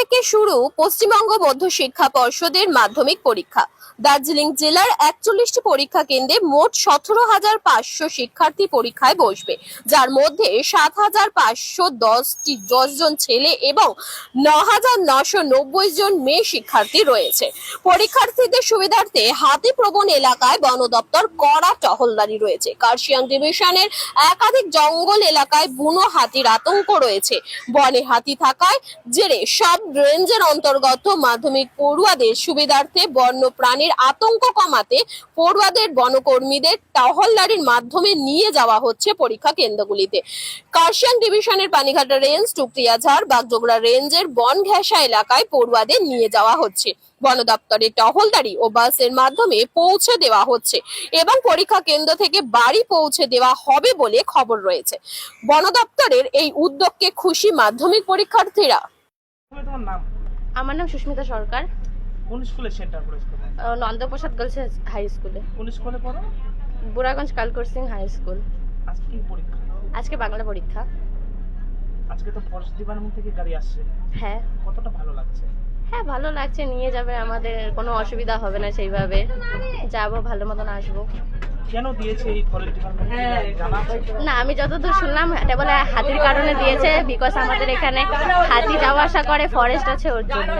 থেকে শুরু পশ্চিমবঙ্গ মধ্য শিক্ষা পর্ষদের মাধ্যমিক পরীক্ষা। দার্জিলিং জেলার একচল্লিশটি পরীক্ষা কেন্দ্রে মোট সতেরো হাজার পাঁচশো শিক্ষার্থী পরীক্ষায় বসবে, যার মধ্যে সাত হাজার পাঁচশো দশটি দশ জন ছেলে এবং ন হাজার নশো নব্বই জন মেয়ে শিক্ষার্থী রয়েছে। পরীক্ষার্থীদের সুবিধার্থে হাতিপ্রবণ এলাকায় বন দপ্তর কড়া টহলদারি রয়েছে। কার্শিয়াং ডিভিশনের একাধিক জঙ্গল এলাকায় বুনো হাতির আতঙ্ক রয়েছে। বনে হাতি থাকায় জেরে সব রেঞ্জের অন্তর্গত মাধ্যমিক পড়ুয়াদের সুবিধার্থে বন্য প্রাণীর আতঙ্ক কমাতে পড়ুয়াদের বনকর্মীদের টহলদারির মাধ্যমে নিয়ে যাওয়া হচ্ছে পরীক্ষা কেন্দ্রগুলিতে। কার্শিয়াং ডিভিশনের পানিঘাটা রেঞ্জ টুকরিয়াঝাড় বাগডোগরা রেঞ্জের বন ঘেঁষা এলাকায় পড়ুয়াদের নিয়ে যাওয়া হচ্ছে। বন দপ্তরের টহলদারি ও বাসের মাধ্যমে পৌঁছে দেওয়া হচ্ছে এবং পরীক্ষা কেন্দ্র থেকে বাড়ি পৌঁছে দেওয়া হবে বলে খবর রয়েছে। বন দপ্তরের এই উদ্যোগকে খুশি মাধ্যমিক পরীক্ষার্থীরা তোমার নাম? আমার নাম সুস্মিতা সরকার। কোন স্কুলে সেন্টার করেছ নন্দপ্রসাদ গার্লস হাই স্কুলে। কোন স্কুলে পড়ো? Buraganj Kalkar Singh high school. আজকে কি পরীক্ষা? আজকে বাংলা পরীক্ষা। আজকে তো ফরেস্ট ডিপার্টমেন্ট থেকে গাড়ি আসছে। হ্যাঁ। কতটা ভালো লাগছে? হ্যাঁ ভালো লাগছে। নিয়ে যাবে। আমাদের কোনো অসুবিধা হবে না সেইভাবে। যাব ভালো মতন আসব। কেন দিয়েছে এই ফরেস্ট ডিপার্টমেন্ট না আমি যতদূর শুনলাম এটা বলে হাতির কারণে দিয়েছে বিকজ আমাদের এখানে হাতি যাওয়া আসা করে ফরেস্ট আছে ওর জন্য।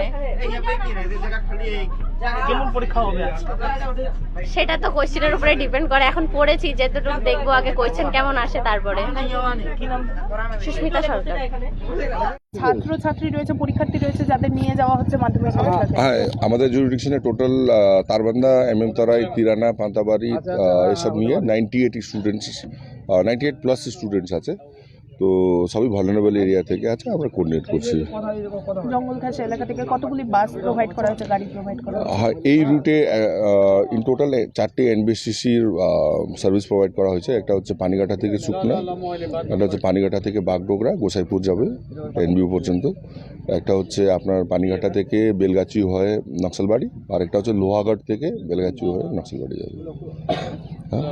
সেটা তো কোয়েশ্চেনের উপরে ডিপেন্ড করে। এখন পড়েছি যেটুকু দেখব আগে কোয়েশ্চেন কেমন আসে তারপরে। সুস্মিতা সরকার। ছাত্র ছাত্রী রয়েছে পরীক্ষার্থী রয়েছে যাদের নিয়ে যাওয়া হচ্ছে মাধ্যমিক হ্যাঁ আমাদের জুরিডিকশনে total Tarbanda M M Terai Tirana Pantabari এসব নিয়ে ninety eight students ninety eight plus students আছে। তো সবই ভলেনেবল এরিয়া থেকে আছে আমরা কোঅর্ডিনেট করছি। জঙ্গল এলাকা থেকে কতগুলি বাস প্রোভাইড করা হচ্ছে গাড়ি প্রোভাইড করা হ্যাঁ এই রুটে ইন টোটাল চারটে এনবিসিসির সার্ভিস প্রোভাইড করা হয়েছে। একটা হচ্ছে পানিঘাটা থেকে শুকনা একটা হচ্ছে পানিঘাটা থেকে বাগডোগরা গোসাইপুর যাবে এনবিউ পর্যন্ত। একটা হচ্ছে আপনার পানিঘাটা থেকে বেলগাছি হয়ে নকশালবাড়ি আর একটা হচ্ছে লোহাগড় থেকে বেলগাছি হয়ে নকশালবাড়ি যাবে। হ্যাঁ?